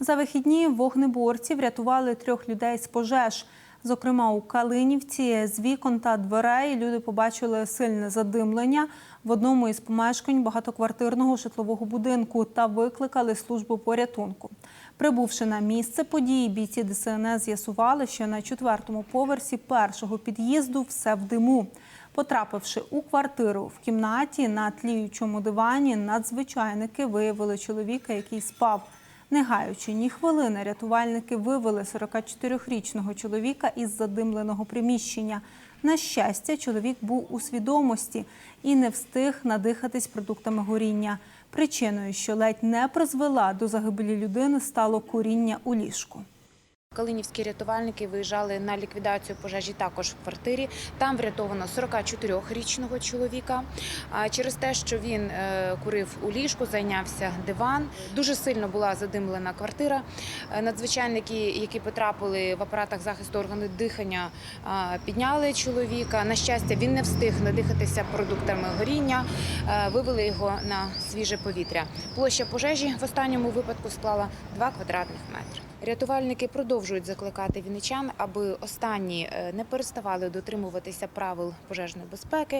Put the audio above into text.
За вихідні вогнеборці врятували трьох людей з пожеж. Зокрема, у Калинівці з вікон та дверей люди побачили сильне задимлення в одному із помешкань багатоквартирного житлового будинку та викликали службу порятунку. Прибувши на місце події, бійці ДСНС з'ясували, що на четвертому поверсі першого під'їзду все в диму. Потрапивши у квартиру в кімнаті на тліючому дивані, надзвичайники виявили чоловіка, який спав. Не гаючи ні хвилини, рятувальники вивели 44-річного чоловіка із задимленого приміщення. На щастя, чоловік був у свідомості і не встиг надихатись продуктами горіння. Причиною, що ледь не призвела до загибелі людини, стало куріння у ліжку. Калинівські рятувальники виїжджали на ліквідацію пожежі також в квартирі. Там врятовано 44-річного чоловіка. Через те, що він е, курив у ліжку, зайнявся диван. Дуже сильно була задимлена квартира. Е, Надзвичайники, які потрапили в апаратах захисту органів дихання, підняли чоловіка. На щастя, він не встиг надихатися продуктами горіння. Е, Вивели його на свіже повітря. Площа пожежі в останньому випадку склала 2 квадратних метри. Рятувальники продовжують закликати вінничан, аби останні е, не переставали дотримуватися правил пожежної безпеки.